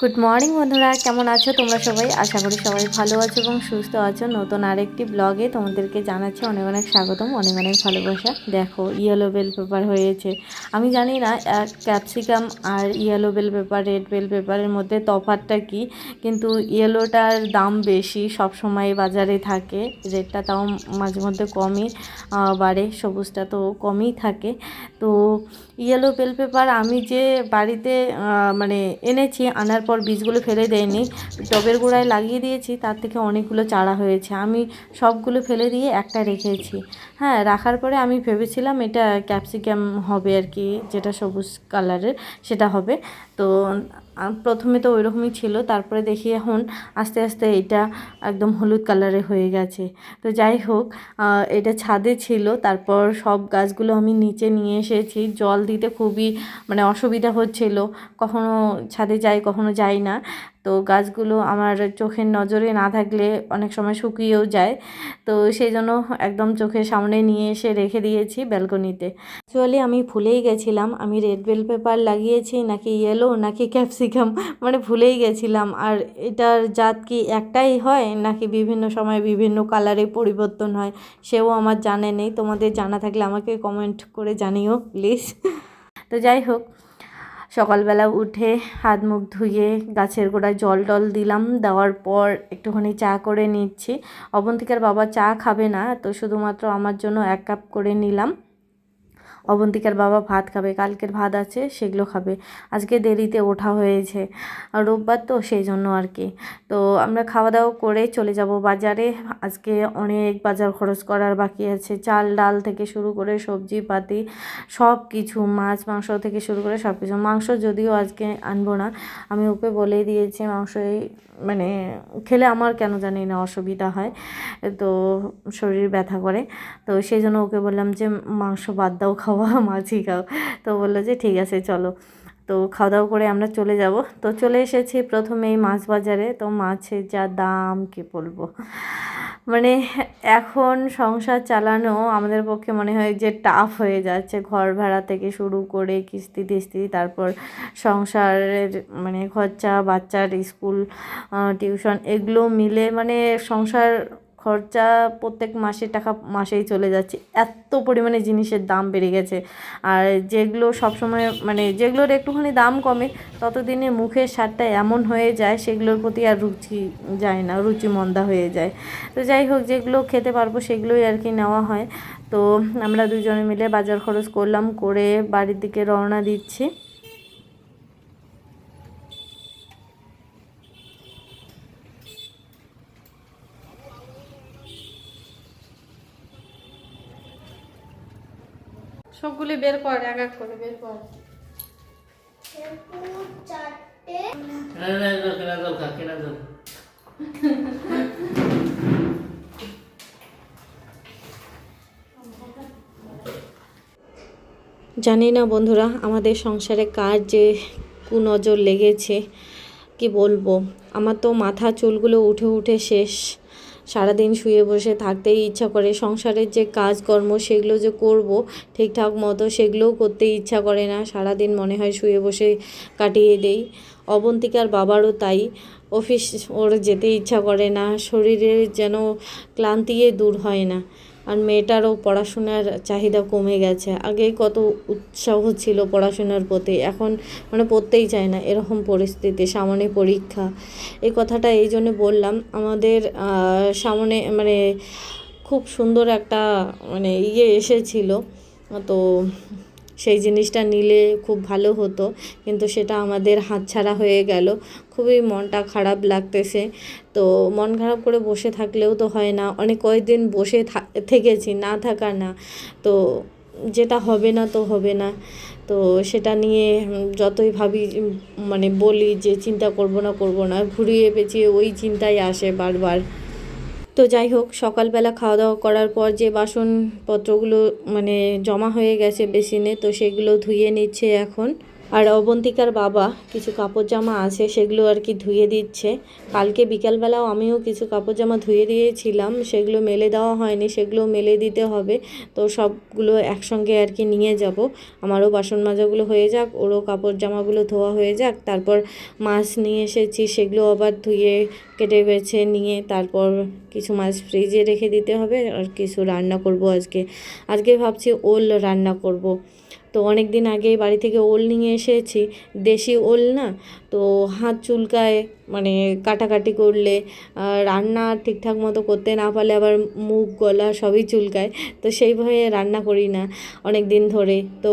Good morning বন্ধুরা। কেমন আছো তোমরা সবাই? আশা করি সবাই ভালো আছো এবং সুস্থ আছো। নতুন আরেকটি ব্লগে তোমাদেরকে জানাচ্ছি অনেক অনেক স্বাগতম, অনেক অনেক ভালোবাসা। দেখো ইয়েলো বেল পেপার হয়েছে। আমি জানি না ক্যাপসিকাম আর yellow bell pepper red bell পেপারের মধ্যে তফাতটা কি, কিন্তু ইয়েলোটার দাম বেশি সব সময় বাজারে থাকে। রেডটা তাও মাঝে মধ্যে কমই বাড়ে, সবুজটা তো কমই থাকে। তো ইয়েলো বেল পেপার আমি যে বাড়িতে মানে এনেছি, আনার পর বীজগুলো ফেলে দেয়নি। টবের গোড়ায় লাগিয়ে দিয়েছি, তার থেকে অনেকগুলো চারা হয়েছে। আমি সবগুলো ফেলে দিয়ে একটা রেখেছি। হ্যাঁ রাখার পরে আমি ভেবেছিলাম এটা ক্যাপসিকাম হবে আর কি, যেটা সবুজ কালারের, সেটা হবে। তো প্রথমে তো ওইরকমই ছিল, তারপরে দেখি এখন আস্তে আস্তে এটা একদম হলুদ কালারে হয়ে গেছে। তো যাই হোক এটা ছাদে ছিল, তারপর সব গাছগুলো আমি নিচে নিয়ে এসেছি। জল দিতে খুবই মানে অসুবিধা হচ্ছিল। কখনো ছাদে যাই, কখনো যাই না। তো গাছগুলো আমার চোখের নজরে না থাকলে অনেক সময় শুকিয়েও যায়। তো সেই জন্য একদম চোখের সামনে নিয়ে এসে রেখে দিয়েছি ব্যালকনিতে। অ্যাকচুয়ালি আমি ভুলেই গেছিলাম। আমি রেড বেল পেপার লাগিয়েছি, নাকি ইয়েলো নাকি ক্যাপসিকাম মানে ভুলেই গেছিলাম। আর এটার জাত কি একটাই হয়, নাকি বিভিন্ন সময় বিভিন্ন কালারে পরিবর্তন হয়, সেও আমার জানা নেই। তোমাদের জানা থাকলে আমাকে কমেন্ট করে জানিও প্লিজ তো যাই হোক সকালবেলা উঠে হাত মুখ ধুয়ে গাছের গোড়ায় জল টল দিলাম, দেওয়ার পর একটুখানি চা করে নিচ্ছি। অবন্তিকার বাবা চা খাবে না, তো শুধুমাত্র আমার জন্য এক কাপ করে নিলাম। অবন্তিকার বাবা ভাত খাবে, কালকের ভাত আছে সেগুলো খাবে। আজকে দেরিতে ওঠা হয়েছে। আর রোববার তো সেই জন্য আর কি। তো আমরা খাওয়া দাওয়া করে চলে যাব বাজারে। আজকে অনেক বাজার খরচ করার বাকি আছে। চাল, ডাল থেকে শুরু করে সবজি পাতি সব কিছু মাছ, মাংস থেকে শুরু করে সব কিছু মাংস যদিও আজকে আনব না, আমি ওকে বলেই দিয়েছি মাংস এই মানে খেলে আমার কেন জানি না অসুবিধা হয়, তো শরীর ব্যথা করে। তো সেই জন্য ওকে বললাম যে মাংস বাদ দাও, খাওয়া মাছই খাও তো বলল যে ঠিক আছে, চলো। তো খাওয়া দাওয়া করে আমরা চলে যাব। তো চলে এসেছি প্রথমেই মাছ বাজারে। তো মাছের যা দাম কি বলব? মানে এখন সংসার চালানো আমাদের পক্ষে মনে হয় যে টাফ হয়ে যাচ্ছে। ঘর ভাড়া থেকে শুরু করে কিস্তি টিস্তি, তারপর সংসারের মানে খরচা, বাচ্চার স্কুল টিউশন, এগুলো মিলে মানে সংসার খরচা প্রত্যেক মাসে টাকা মাসেই চলে যাচ্ছে। এত পরিমাণে জিনিসের দাম বেড়ে গেছে। আর যেগুলো সবসময় মানে যেগুলোর একটুখানি দাম কমে, ততদিনে মুখের স্বাদটা এমন হয়ে যায়, সেগুলোর প্রতি আর রুচি যায় না রুচি মন্দা হয়ে যায়। তো যাই হোক, যেগুলো খেতে পারব সেগুলোই আর কি নেওয়া হয়। তো আমরা দুজনে মিলে বাজার খরচ করলাম, করে বাড়ির দিকে রওনা দিচ্ছি। সবগুলি বের কর, এক এক করে বের কর। জানি না বন্ধুরা, আমাদের সংসারে কার যে কুনজর লেগেছে, কি বলব? আমার তো মাথা চুলগুলো উঠে উঠে শেষ। সারাদিন শুয়ে বসে থাকতেই ইচ্ছা করে। সংসারের যে কাজকর্ম, সেগুলো যে করব ঠিকঠাক মতো, সেগুলোও করতে ইচ্ছা করে না। সারাদিন মনে হয় শুয়ে বসে কাটিয়ে দেই। অবন্তিকার বাবারও তাই। অফিস ওর যেতে ইচ্ছা করে না। শরীরের যেন ক্লান্তিয়ে দূর হয় না। আর মেয়েটারও পড়াশোনার চাহিদা কমে গেছে। আগে কত উৎসাহ ছিল পড়াশোনার প্রতি, এখন মানে পড়তেই চায় না, এরকম পরিস্থিতি, সামনে পরীক্ষা। এই কথাটা এই জন্য বললাম, আমাদের সামনে মানে খুব সুন্দর একটা মানে ইয়ে এসেছিল। তো সেই জিনিসটা নিলে খুব ভালো হতো। কিন্তু সেটা আমাদের হাতছাড়া হয়ে গেল। খুবই মনটা খারাপ লাগতেছে। তো মন খারাপ করে বসে থাকলেও তো হয় না। অনেক কয়েকদিন বসে থেকেছি, না থাকা না। তো যেটা হবে না তো হবে না। তো সেটা নিয়ে যতই ভাবি মানে বলি যে চিন্তা করব না করব না, ঘুরিয়ে পেঁচিয়ে ওই চিন্তাই আসে বারবার। তো যাই হোক, সকালবেলা খাওয়া দাওয়া করার পর যে বাসনপত্রগুলো মানে জমা হয়ে গেছে বেসিনে, তো সেগুলো ধুয়ে নিচ্ছে এখন। আর অবন্তিকার বাবা কিছু কাপড় জামা আছে, সেগুলো আর কি ধুয়ে দিচ্ছে। কালকে বিকালবেলাও আমিও কিছু কাপড় জামা ধুয়ে দিয়েছিলাম, সেগুলো মেলে দেওয়া হয়নি, সেগুলো মেলে দিতে হবে। তো সবগুলো একসঙ্গে আর কি নিয়ে যাব। আমারও বাসন মাজাগুলো হয়ে যাক, ওরও কাপড় জামাগুলো ধোয়া হয়ে যাক, তারপর মাছ নিয়ে এসেছি, সেগুলো আবার ধুয়ে, কেটে বেছে নিয়ে তারপর কিছু মাছ ফ্রিজে রেখে দিতে হবে, আর কিছু রান্না করব আজকে। আজকে ভাবছি ওল রান্না করব। তো অনেক দিন আগে বাড়ি থেকে ওল নিয়ে এসেছি দেশি ওল না? তো হাত চুলকায় মানে কাটাকাটি করলে রান্না ঠিকঠাক মতো করতে না পারলে আবার মুখ, গলা সবই চুলকায়। তো সেইভাবে রান্না করি না অনেক দিন ধরে। তো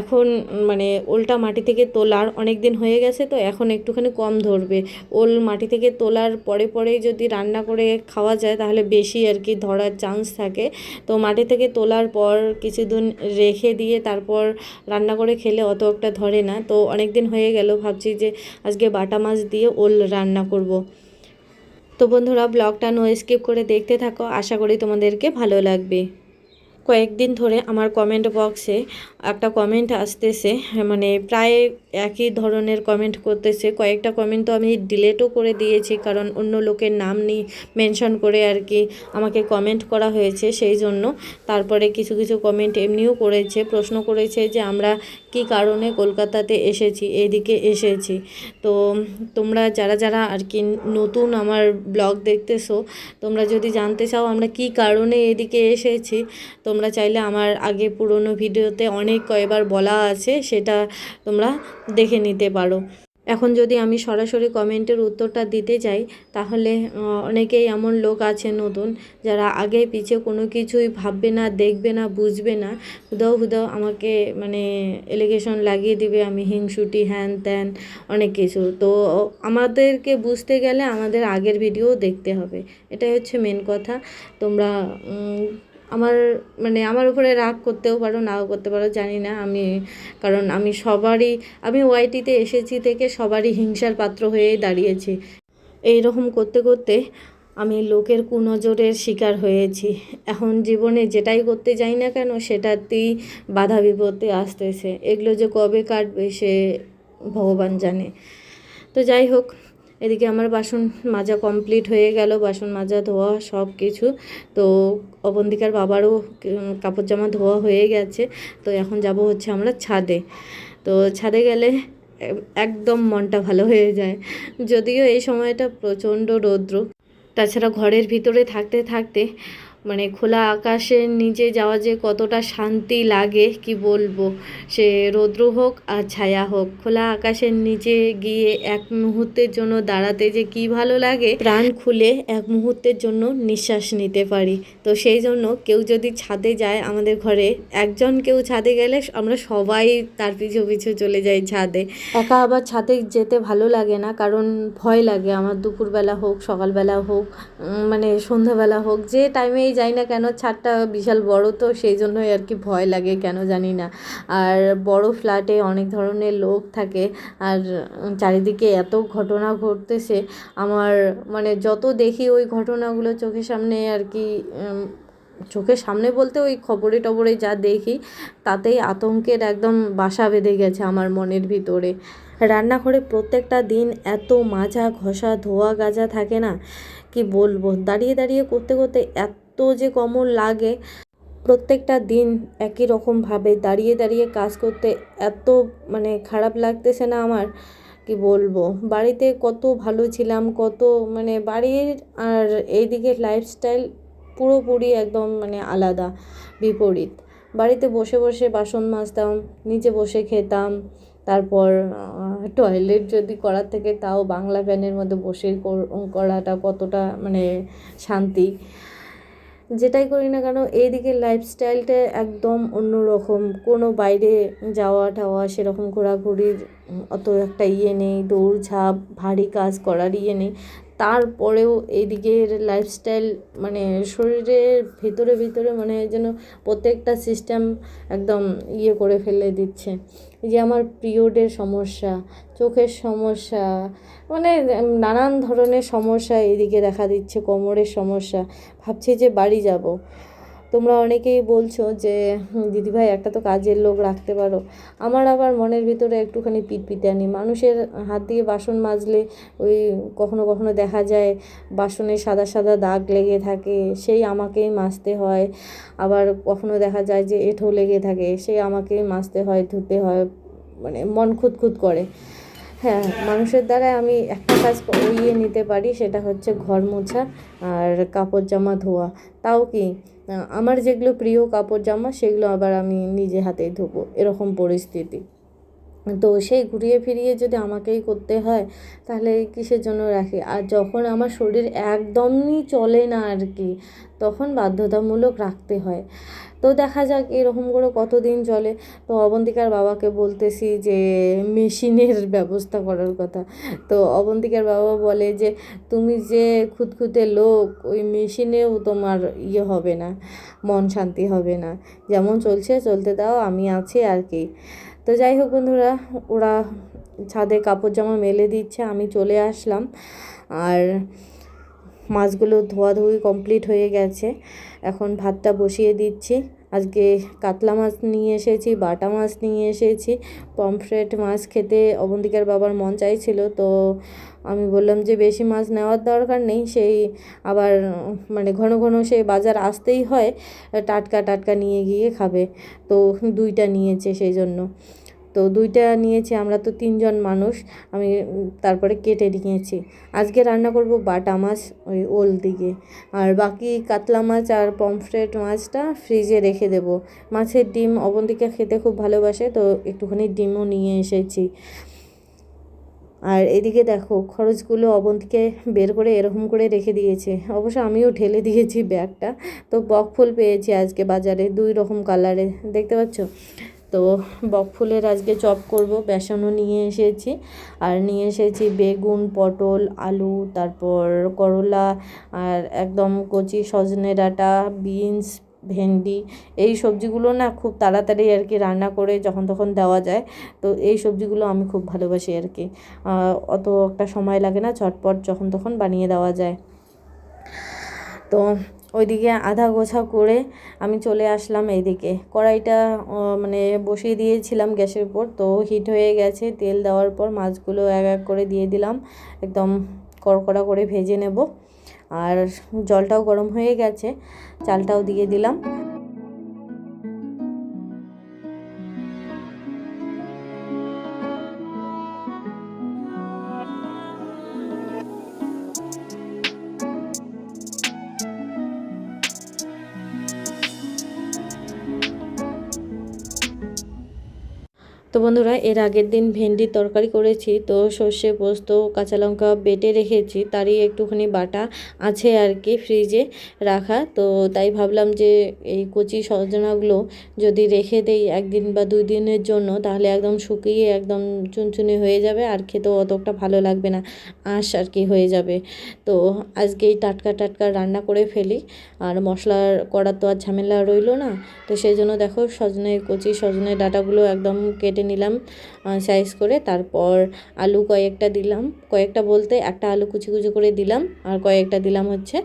এখন মানে ওলটা মাটি থেকে তোলার অনেক দিন হয়ে গেছে, তো এখন একটুখানি কম ধরবে। ওল মাটি থেকে তোলার পরে পরেই যদি রান্না করে খাওয়া যায়, তাহলে বেশি আর কি ধরার চান্স থাকে। তো মাটি থেকে তোলার পর কিছুদিন রেখে দিয়ে তারপর রান্না করে খেলে অত একটা ধরে না। তো অনেক দিন হয়ে গেল, ভাবছি যে আজকে বাটা মাছ দিয়ে ওল রান্না করব। তো বন্ধুরা, ব্লগটা নো স্কিপ করে দেখতে থাকো আশা করি তোমাদেরকে ভালো লাগবে কয়েকদিন ধরে আমার কমেন্ট বক্সে একটা কমেন্ট আসতেছে মানে প্রায় একই ধরনের কমেন্ট করতেছে। কয়েকটা কমেন্ট তো আমি ডিলেটও করে দিয়েছি, কারণ অন্য লোকের নাম নিয়ে মেনশন করে আর কি আমাকে কমেন্ট করা হয়েছে সেই জন্য। তারপরে কিছু কিছু কমেন্ট এমনিও করেছে, প্রশ্ন করেছে যে আমরা কি কারণে কলকাতাতে এসেছি, এদিকে এসেছি। তো তোমরা যারা যারা আর কি নতুন আমার ব্লগ দেখতেছো, তোমরা যদি জানতে চাও আমরা কি কারণে এদিকে এসেছি তোমরা চাইলে আমার আগে পুরনো ভিডিওতে অনেক কয়েকবার বলা আছে, সেটা তোমরা দেখে নিতে পারো। এখন যদি আমি সরাসরি কমেন্টের উত্তরটা দিতে যাই, তাহলে অনেকেই এমন লোক আছে নতুন, যারা আগে পিছে কোনো কিছুই ভাববে না, দেখবে না, বুঝবে না। হুদাও হুদাও আমাকে মানে এলিগেশন লাগিয়ে দিবে, আমি হিংসুটি, হ্যান ত্যান, অনেক কিছু। তো আমাদেরকে বুঝতে গেলে আমাদের আগের ভিডিও দেখতে হবে। এটাই হচ্ছে মেন কথা। তোমরা আমার মানে আমার উপরে রাগ করতেও পারো, নাও করতে পারো, জানি না আমি, কারণ আমি সবারই, আমি ওয়াইটিতে এসেছি থেকে সবারই হিংসার পাত্র হয়েই দাঁড়িয়েছি। এই রকম করতে করতে আমি লোকের কুনজরের শিকার হয়েছি। এখন জীবনে যেটাই করতে যাই না কেন, সেটাতেই বাধা বিপত্তি আসতেছে। এগুলো যে কবে কাটবে সে ভগবান জানে। তো যাই হোক এদিকে আমার বাসন মাজা কমপ্লিট হয়ে গেল, বাসন মাজা, ধোয়া সব কিছু। তো অবন্তিকার বাবারও কাপড় জামা ধোয়া হয়ে গেছে। তো এখন যাব হচ্ছে আমরা ছাদে। তো ছাদে গেলে একদম মনটা ভালো হয়ে যায়। যদিও এই সময়টা প্রচণ্ড রৌদ্র। তাছাড়া ঘরের ভিতরে থাকতে থাকতে মানে খোলা আকাশের নিচে যাওয়া যে কতটা শান্তি লাগে, কি বলব? সে রৌদ্র হোক আর ছায়া হোক, খোলা আকাশের নিচে গিয়ে এক মুহূর্তের জন্য দাঁড়াতে যে কি ভালো লাগে, প্রাণ খুলে এক মুহূর্তের জন্য নিঃশ্বাস নিতে পারি। তো সেই জন্য কেউ যদি ছাদে যায় আমাদের ঘরে, একজন কেউ ছাদে গেলে আমরা সবাই তার পিছু পিছু চলে যাই ছাদে। একা আবার ছাদে যেতে ভালো লাগে না, কারণ ভয় লাগে। আমার দুপুরবেলা হোক, সকালবেলা হোক মানে সন্ধ্যাবেলা হোক, যে টাইমেই যাই না কেন, ছাদটা বিশাল বড় তো, সেই জন্যই আর কি ভয় লাগে, কেন জানি না। আর বড় ফ্ল্যাটে অনেক ধরনের লোক থাকে, আর চারিদিকে এত ঘটনা ঘটতেছে। আমার মানে যত দেখি ওই ঘটনাগুলো চোখের সামনে আর কি চোখের সামনে বলতে ওই খবরে টবরে যা দেখি, তাতেই আতঙ্কের একদম বাসা বেঁধে গেছে আমার মনের ভিতরে। রান্নাঘরে প্রত্যেকটা দিন এত মাজা ঘষা ধোয়া গাজা থাকে না? কি বলব? দাঁড়িয়ে দাঁড়িয়ে করতে করতে এত যে কমর লাগে, প্রত্যেকটা দিন একই রকমভাবে দাঁড়িয়ে দাঁড়িয়ে কাজ করতে এত মানে খারাপ লাগতেছে না আমার? কি বলব? বাড়িতে কত ভালো ছিলাম, কত মানে বাড়ির আর এইদিকের লাইফস্টাইল পুরোপুরি একদম মানে আলাদা, বিপরীত। বাড়িতে বসে বসে বাসন মাজতাম, নিচে বসে খেতাম, তারপর টয়লেট যদি করার থেকে তাও বাংলা ফ্যানের মধ্যে বসে করাটা কতটা মানে শান্তি। যেটাই করি না কেন, এইদিকে লাইফস্টাইলটা একদম অন্যরকম। কোনো বাইরে যাওয়া টাওয়া সেরকম ঘোরাঘুরির অত একটা ইয়ে নেই দৌড়ঝাঁপ ভারী কাজ করার ইয়ে নেই। তারপরেও এইদিকের লাইফস্টাইল মানে শরীরের ভিতরে ভিতরে মানে যেন প্রত্যেকটা সিস্টেম একদম ইয়ে করে ফেলে দিচ্ছে। যে আমার পিরিয়ডের সমস্যা, চোখের সমস্যা মানে নানান ধরনের সমস্যা এদিকে দেখা দিচ্ছে, কোমরের সমস্যা। ভাবছি যে বাড়ি যাব। তোমরা অনেকেই বলছো যে দিদিভাই, একটা তো কাজের লোক রাখতে পারো। আমার আবার মনের ভিতরে একটুখানি পিটপিটানি। মানুষের হাত দিয়ে বাসন মাজলে ওই কখনো কখনো দেখা যায়, বাসনে সাদা সাদা দাগ লেগে থাকে, সেই আমাকেই মাজতে হয়। আবার কখনো দেখা যায় যে, এঁঠো লেগে থাকে, সেই আমাকেই মাজতে হয়, ধুতে হয় মানে মন খুঁতখুত করে। হ্যাঁ মানুষের দ্বারা আমি একটা কাজ ইয়ে নিতে পারি, সেটা হচ্ছে ঘর মোছা আর কাপড় জামা ধোয়া। তাও কি? আমার যেগুলো প্রিয় কাপড় জামা সেগুলো আবার আমি নিজে হাতেই ধোবো। এরকম পরিস্থিতি। তো সেই ঘুরিয়ে ফিরিয়ে যদি আমাকেই করতে হয়, তাহলে কিসের জন্য রাখি? আর যখন আমার শরীর একদমই চলে না আর কি, তখন বাধ্যতামূলক রাখতে হয়। তো দেখা যাক এরকম করে কতদিন চলে। তো অবন্তিকার বাবাকে বলতেছি যে, মেশিনের ব্যবস্থা করার কথা। তো অবন্তিকার বাবা বলে যে, তুমি যে খুঁতখুঁতে লোক, ওই মেশিনেও তোমার ইয়ে হবে না, মন শান্তি হবে না। যেমন চলছে, চলতে দাও, আমি আছি আর কি। তো যাই হোক বন্ধুরা, ওরা ছাদে কাপড় জামা মেলে দিচ্ছে, আমি চলে আসলাম। আর মাছগুলো ধোয়াধুয়ি কমপ্লিট হয়ে গেছে। এখন ভাতটা বসিয়ে দিচ্ছি। আজকে কাতলা মাছ নিয়ে এসেছি, বাটা মাছ নিয়ে এসেছি, পমফ্রেট মাছ খেতে অবন্তিকার বাবার মন চাইছিল, তো আমি বললাম যে বেশি মাছ নেওয়ার দরকার নেই, সেই আবার মানে ঘন ঘন সেই বাজার আসতেই হয়, টাটকা টাটকা নিয়ে গিয়ে খাবে, তো দুইটা নিয়েছে সেই জন্য। তো দুইটা নিয়েছি, আমরা তো তিনজন মানুষ, আমি তারপরে কেটে নিয়েছি। আজকে রান্না করব বাটা মাছ ওই ওল দিকে আর বাকি কাতলা মাছ আর পমফ্রেট মাছটা ফ্রিজে রেখে দেব। মাছের ডিম অবন্তিকা খেতে খুব ভালোবাসে, তো একটুখানি ডিমও নিয়ে এসেছি। আর এদিকে দেখো, খরচগুলো অবন্তিকে বের করে এরকম করে রেখে দিয়েছে। অবশ্য আমিও ঢেলে দিয়েছি ব্যাগটা। তো বকফুল পেয়েছি আজকে বাজারে, দুই রকম কালারে দেখতে পাচ্ছ? তো বকফুলের আজকে চপ করব, বেসনও নিয়ে এসেছি। আর নিয়ে এসেছি বেগুন, পটল, আলু, তারপর করলা, আর একদম কচি সজনে ডাঁটা, বিনস, ভেন্ডি, এই সবজিগুলো না খুব তাড়াতাড়ি আর কি রান্না করে যখন তখন দেওয়া যায়। তো এই সবজিগুলো আমি খুব ভালোবাসি আর কি। অত একটা সময় লাগে না, ঝটপট যখন তখন বানিয়ে দেওয়া যায়। তো ওইদিকে আধা গোছা করে আমি চলে আসলাম এইদিকে। কড়াইটা মানে বসিয়ে দিয়েছিলাম গ্যাসের উপর, তো হিট হয়ে গেছে। তেল দেওয়ার পর মাছগুলো এক এক করে দিয়ে দিলাম, একদম কড়কড়া করে ভেজে নেব। আর জলটাও গরম হয়ে গেছে, চালটাও দিয়ে দিলাম। তো বন্ধুরা, এর আগের দিন ভেন্ডির তরকারি করেছি। তো সর্ষে, পোস্ত, কাঁচা লঙ্কা বেটে রেখেছি। তারই একটুখানি বাটা আছে আর কি ফ্রিজে রাখা। তো তাই ভাবলাম যে এই কচি সজনাগুলো যদি রেখে দেই একদিন বা দুই দিনের জন্য, তাহলে একদম শুকিয়ে একদম চুনচুনি হয়ে যাবে আর খেতেও অতটা ভালো লাগবে না, আঁশ আর কি হয়ে যাবে। তো আজকেই টাটকা টাটকা রান্না করে ফেলি। আর মশলার, করার তো আর ঝামেলা রইল না। তো সেই জন্য দেখো সজনে, কচি সজনে ডাঁটাগুলো একদম কেটে নিলাম সাইজ করে। তারপর আলু কয়েকটা দিলাম। কয়েকটা বলতে একটা আলু কুচি কুচি করে দিলাম আর কয়েকটা দিলাম হচ্ছে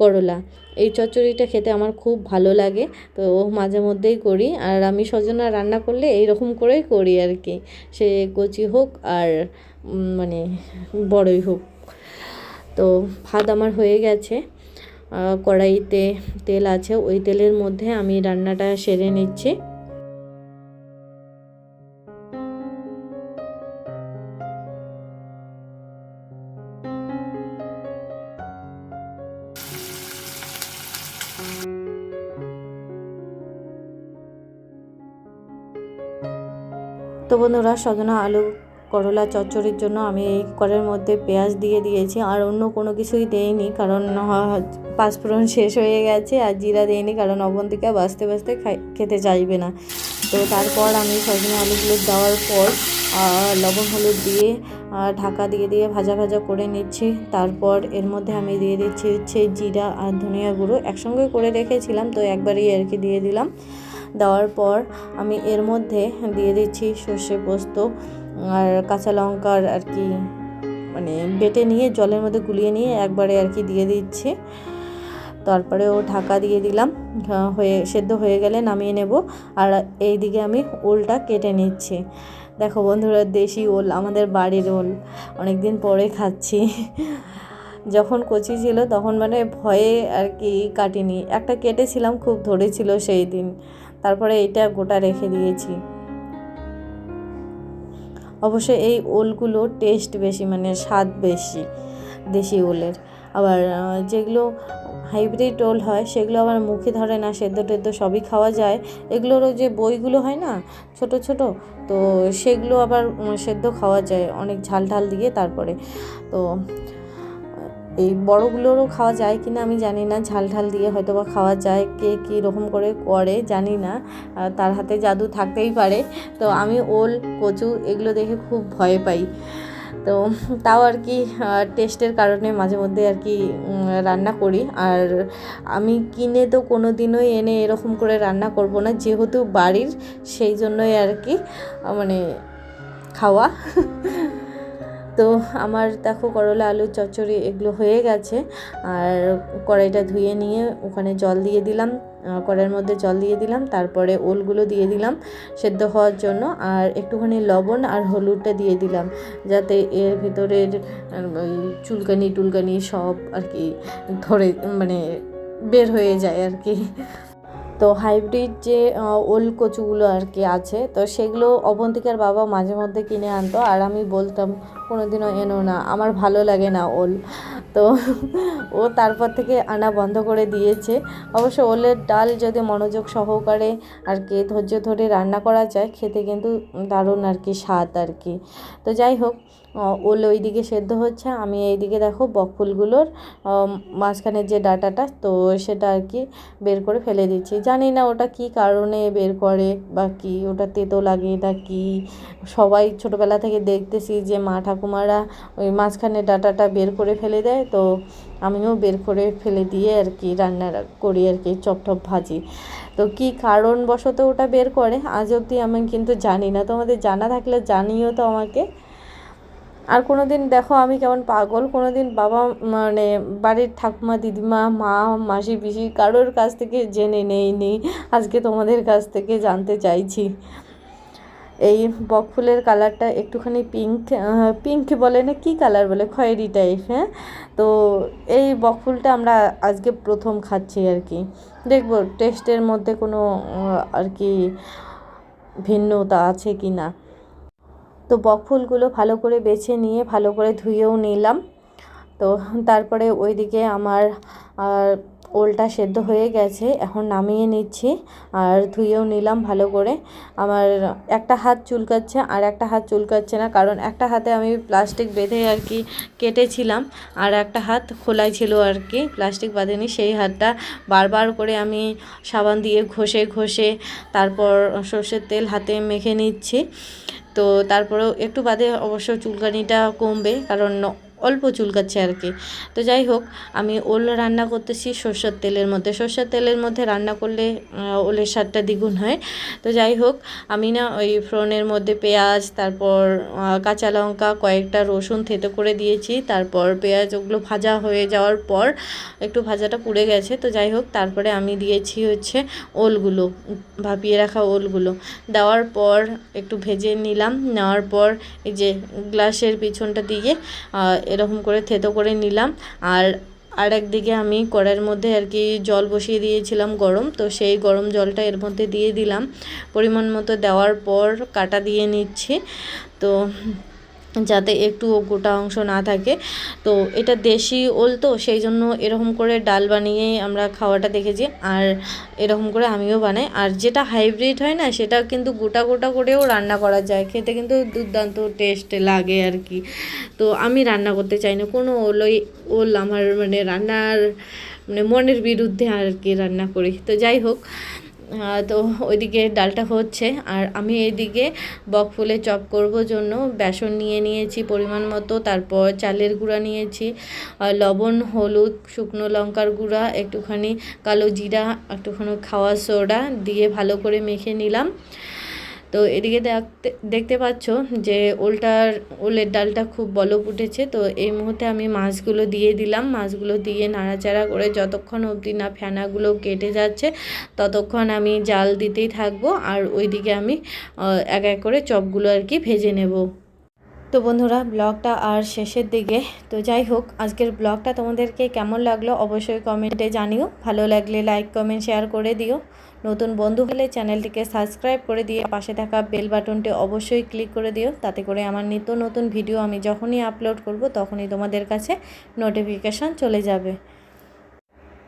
করলা। এই চচ্চড়িটা খেতে আমার খুব ভালো লাগে, তো ও মাঝে মধ্যেই করি। আর আমি সজনা রান্না করলে এই রকম করেই করি আর কি। সে কচি হোক আর মানে বড়ই হোক। তো ভাত আমার হয়ে গেছে। কড়াইতে তেল আছে। ওই তেলের মধ্যে আমি রান্নাটা সেরে নিচ্ছি। তো বন্ধুরা, সজনা আলু, করলা, চচ্চড়ির জন্য আমি এই কড়ের মধ্যে পেঁয়াজ দিয়ে দিয়েছি আর অন্য কোনো কিছুই দেইনি কারণ পাঁচফোড়ন শেষ হয়ে গেছে আর জিরা দেইনি কারণ অবন্তিকা বাঁচতে বাঁচতে খেতে চাইবে না। তো তারপর আমি সজনা আলুগুলো দেওয়ার পর লবণ হলুদ দিয়ে ঢাকা দিয়ে দিয়ে ভাজা ভাজা করে নিচ্ছি। তারপর এর মধ্যে আমি দিয়ে দিচ্ছি হচ্ছে জিরা আর ধনিয়া গুঁড়ো। একসঙ্গে করে রেখেছিলাম, তো একবারই আর কি দিয়ে দিলাম। দেওয়ার পর আমি এর মধ্যে দিয়ে দিচ্ছি সর্ষে পোস্ত আর কাঁচা লঙ্কার আর কি মানে বেটে নিয়ে জলের মধ্যে গুলিয়ে নিয়ে একবারে আর কি দিয়ে দিচ্ছি। তারপরে ও ঢাকা দিয়ে দিলাম, হয়ে সেদ্ধ হয়ে গেলে নামিয়ে নেব। আর এই দিকে আমি ওলটা কেটে নিচ্ছি। দেখো বন্ধুরা, দেশি ওল, আমাদের বাড়ির ওল অনেক দিন পরে খাচ্ছি। যখন কচি ছিল তখন মানে ভয়ে আর কি কাটিনি। একটা কেটেছিলাম, খুব ধরেছিল সেই দিন। তারপরে এটা গোটা রেখে দিয়েছি। অবশ্য এই ওলগুলো টেস্ট বেশি মানে স্বাদ বেশি, দেশি ওলের। আবার যেগুলো হাইব্রিড ওল হয়, সেগুলো আবার মুখে ধরে না, সেদ্ধ টেদ্ধ সবই খাওয়া যায়। এগুলোরও যে বইগুলো হয় না, ছোট ছোট, তো সেগুলো আবার সেদ্ধ খাওয়া যায় অনেক ঝাল ঢাল দিয়ে তারপরে। তো, এই বড়গুলোরও খাওয়া যায় কি না আমি জানি না, ঝাল ঢাল দিয়ে হয়তো বা খাওয়া যায়, কে কী রকম করে করে জানি না তার হাতে জাদু থাকতেই পারে। তো আমি ওল, কচু এগুলো দেখে খুব ভয় পাই। তো তাও আর কি টেস্টের কারণে মাঝে মধ্যে আর কি রান্না করি। আর আমি কিনে তো কোনো দিনই এনে এরকম করে রান্না করব না, যেহেতু বাড়ির, সেই জন্যই আর কি মানে খাওয়া। তো আমার দেখো করলা, আলু, চচ্চড়ি এগুলো হয়ে গেছে। আর কড়াইটা ধুয়ে নিয়ে ওখানে জল দিয়ে দিলাম। কড়াইয়ের মধ্যে জল দিয়ে দিলাম, তারপরে ওলগুলো দিয়ে দিলাম সেদ্ধ হওয়ার জন্য, আর একটুখানি লবণ আর হলুদটা দিয়ে দিলাম, যাতে এর ভিতরের চুলকানি টুলকানি সব আর কি ধরে মানে বের হয়ে যায় আর কি। তো হাইব্রিড যে ওল কচুগুলো আর কি আছে, তো সেগুলো অবন্তিকার বাবা মাঝে মধ্যে কিনে আনতো। আর আমি বলতাম, কোনোদিনও এনো না, আমার ভালো লাগে না ওল। তো ও তারপর থেকে আনা বন্ধ করে দিয়েছে। অবশ্য ওলের ডাল যদি মনোযোগ সহকারে আর কি ধৈর্য ধরে রান্না করা যায়, খেতে কিন্তু দারুণ আর কি স্বাদ আর কি। তো যাই হোক ওল ওইদিকে সেদ্ধ হচ্ছে, আমি এইদিকে দেখো বকফুলগুলোর মাঝখানের যে ডাটাটা, তো সেটা আর কি বের করে ফেলে দিচ্ছি। জানি না ওটা কি কারণে বের করে বা কি, ওটা তেতো লাগে না কি। সবাই ছোটোবেলা থেকে দেখতেছি যে মা ঠাকুমারা ওই মাঝখানের ডাটাটা বের করে ফেলে দেয়, তো আমিও বের করে ফেলে দিয়ে আর কি রান্না করি আর কি, চপ টপ ভাজি। তো কি কারণবশত ওটা বের করে, আজ অবধি আমি কিন্তু জানি না। তোমাদের জানা থাকলে জানিও তো আমাকে। আর কোনো দিন দেখো আমি কেমন পাগল কোনো দিন বাবা মানে বাড়ির ঠাকুমা, দিদিমা, মা, মাসি, পিসি কারোর কাছ থেকে জেনে নেই নেই আজকে তোমাদের কাছ থেকে জানতে চাইছি। এই বকফুলের কালারটা একটুখানি পিঙ্ক পিঙ্ক বলে না, কী কালার বলে? খয়েরি টাইপ হ্যাঁ? তো এই বকফুলটা আমরা আজকে প্রথম খাচ্ছি আর কি। দেখব টেস্টের মধ্যে কোনো আর কি ভিন্নতা আছে কি না তো বকফুলগুলো ভালো করে বেছে নিয়ে ভালো করে ধুয়েও নিলাম। তো তারপরে ওইদিকে আমার ওলটা সেদ্ধ হয়ে গেছে, এখন নামিয়ে নিচ্ছি আর ধুয়েও নিলাম ভালো করে। আমার একটা হাত চুলকাচ্ছে আর একটা হাত চুলকাচ্ছে না, কারণ একটা হাতে আমি প্লাস্টিক বেঁধে আর কি কেটেছিলাম আর একটা হাত খোলাই ছিল আর কি, প্লাস্টিক বাঁধেনি। সেই হাতটা বারবার করে আমি সাবান দিয়ে ঘষে ঘষে তারপর সর্ষের তেল হাতে মেখে নিচ্ছি। তো তারপরেও একটু বাদে অবশ্য চুলকানিটা কমবে, কারণ অল্প চুলকাচ্ছে আর কি। তো যাই হোক, আমি ওল রান্না করতেছি সর্ষের তেলের মধ্যে। সর্ষের তেলের মধ্যে রান্না করলে ওলের স্বাদটা দ্বিগুণ হয়। তো যাই হোক, আমি না ওই ফ্রনের মধ্যে পেঁয়াজ, তারপর কাঁচা লঙ্কা, কয়েকটা রসুন থেতো করে দিয়েছি। তারপর পেঁয়াজ, ওগুলো ভাজা হয়ে যাওয়ার পর একটু ভাজাটা পুড়ে গেছে। তো যাই হোক, তারপরে আমি দিয়েছি হচ্ছে ওলগুলো, ভাপিয়ে রাখা ওলগুলো। দেওয়ার পর একটু ভেজে নিলাম। নেওয়ার পর এই যে গ্লাসের পিছনটা দিয়ে এরকম করে থেতো করে নিলাম। আর আর একদিকে আমি কড়াইয়ের মধ্যে আর কি জল বসিয়ে দিয়েছিলাম গরম। তো সেই গরম জলটা এর মধ্যে দিয়ে দিলাম। পরিমাণ মতো দেওয়ার পর কাটা দিয়ে নিচ্ছি। তো যাতে একটুও গোটা অংশ না থাকে। তো এটা দেশি ওল তো, সেই জন্য এরকম করে ডাল বানিয়ে আমরা খাওয়াটা দেখেছি। আর এরকম করে আমিও বানাই। আর যেটা হাইব্রিড হয় না, সেটা কিন্তু গোটা গোটা করেও রান্না করা যায়। খেতে কিন্তু দুর্দান্ত টেস্ট লাগে আর কি। তো আমি রান্না করতে চাই না। কোনো ওলই, ওল আমার মানে রান্নার মানে মনের বিরুদ্ধে আর কি রান্না করি। তো যাই হোক তো ওইদিকে ডালটা হচ্ছে। আর আমি এইদিকে বকফুলে চপ করব জন্য। বেসন নিয়ে নিয়েছি পরিমাণ মতো, তারপর চালের গুঁড়া নিয়েছি লবণ, হলুদ, শুকনো লঙ্কার গুঁড়া, একটুখানি কালো জিরা, একটুখানি খাওয়া সোডা দিয়ে ভালো করে মেখে নিলাম। তো এদিকে দেখতে দেখতে পাচ্ছ যে ওলটার, ওলের ডালটা খুব বলক উঠেছে। তো এই মুহূর্তে আমি মাছগুলো দিয়ে দিলাম। মাছগুলো দিয়ে নাড়াচাড়া করে যতক্ষণ অবধি না ফেনাগুলো কেটে যাচ্ছে, ততক্ষণ আমি জাল দিতেই থাকব। আর ওইদিকে আমি এক এক করে চপগুলো আর কি ভেজে নেব। তো বন্ধুরা, ব্লগটা আর শেষের দিকে। তো যাই হোক, আজকের ব্লগটা তোমাদেরকে কেমন লাগল অবশ্যই কমেন্টে জানিও। ভালো লাগলে লাইক, কমেন্ট, শেয়ার করে দিও। নতুন বন্ধু হলে চ্যানেলটিকে সাবস্ক্রাইব করে দিয়ে পাশে থাকা বেল বাটনটি অবশ্যই ক্লিক করে দিও। তাতে করে আমার নিত্য নতুন ভিডিও আমি যখনই আপলোড করব, তখনই তোমাদের কাছে নোটিফিকেশান চলে যাবে।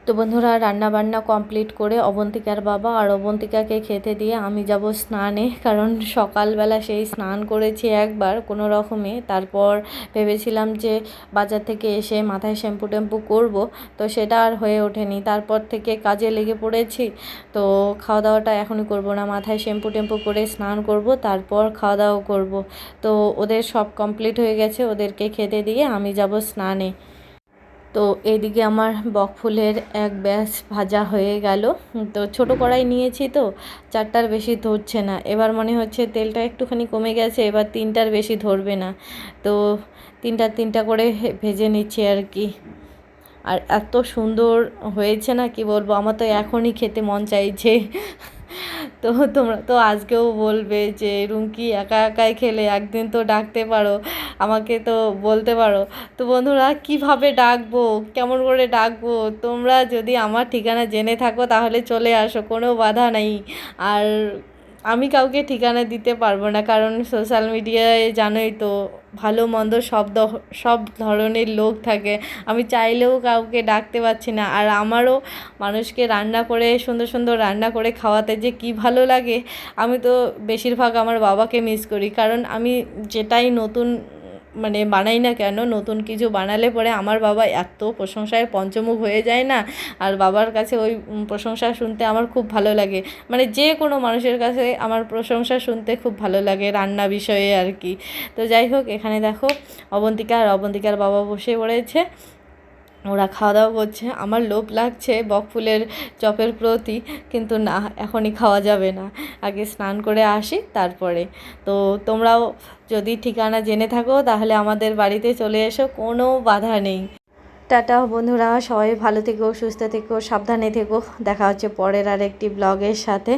তো বন্ধুরা রান্না বান্না কমপ্লিট করে অবন্তিকার বাবা আর অবন্তিকাকে খেতে দিয়ে আমি যাব স্নানে, কারণ সকালবেলা সেই স্নান করেছি একবার কোনো রকমে। তারপর ভেবেছিলাম যে বাজার থেকে এসে মাথায় শ্যাম্পু ট্যাম্পু করব, তো সেটা আর হয়ে ওঠেনি। তারপর থেকে কাজে লেগে পড়েছি, তো খাওয়া দাওয়াটা এখনই করব না। মাথায় শ্যাম্পু ট্যাম্পু করে স্নান করব, তারপর খাওয়া দাওয়া করব। তো ওদের সব কমপ্লিট হয়ে গেছে, ওদেরকে খেতে দিয়ে আমি যাব স্নানে। তো এইদিকে আমার বকফুলের এক ব্যাস ভাজা হয়ে গেল। তো ছোট কড়াই নিয়েছি তো, চারটার বেশি ধরছে না। এবার মনে হচ্ছে তেলটা একটুখানি কমে গেছে, এবার তিনটার বেশি ধরবে না। তো তিনটা তিনটা করে ভেজে নিচ্ছি আর কি। আর এত সুন্দর হয়েছে না, কি বলব? আমার তো এখনই খেতে মন চাইছে। তো তোমরা, তো আজকেও বলবে যে, রুমকি একা একাই খেলে, একদিন তো ডাকতে পারো, আমাকে তো বলতে পারো। তো বন্ধুরা, কীভাবে ডাকবো? কেমন করে ডাকবো? তোমরা যদি আমার ঠিকানা জেনে থাকো, তাহলে চলে আসো, কোনো বাধা নেই। আর আমি কাউকে ঠিকানা দিতে পারব না, কারণ সোশ্যাল মিডিয়ায় জানোই তো, ভালো মন্দ সব সব ধরনের লোক থাকে। আমি চাইলেও কাউকে ডাকতে পারছি না। আর আমারও মানুষকে রান্না করে, সুন্দর সুন্দর রান্না করে খাওয়াতে যে কি ভালো লাগে, আমি তো বেশিরভাগ আমার বাবাকে মিস করি। কারণ আমি যেটাই নতুন মানে বানাই না কেন? নতুন কিছু বানালে পরে আমার বাবা এত প্রশংসায় পঞ্চমুখ হয়ে যায় না? আর বাবার কাছে ওই প্রশংসা শুনতে আমার খুব ভালো লাগে। মানে যে কোনো মানুষের কাছে আমার প্রশংসা শুনতে খুব ভালো লাগে রান্না বিষয়ে আর কি। তো যাই হোক, এখানে দেখো অবন্তিকা আর অবন্তিকার বাবা বসে পড়েছে। ওরা খাওয়া দাওয়া করছে। আমার লোভ লাগছে বকফুলের চপের প্রতি, কিন্তু না, এখনই খাওয়া যাবে না। আগে স্নান করে আসি, তারপরে। তো তোমরাও যদি ঠিকানা জেনে থাকো, তাহলে আমাদের বাড়িতে চলে এসো, কোনো বাধা নেই। টাটা বন্ধুরা, সবাই ভালো থেকো, সুস্থ থেকো, সাবধানে থেকো। দেখা হচ্ছে পরের আর একটি ব্লগের সাথে।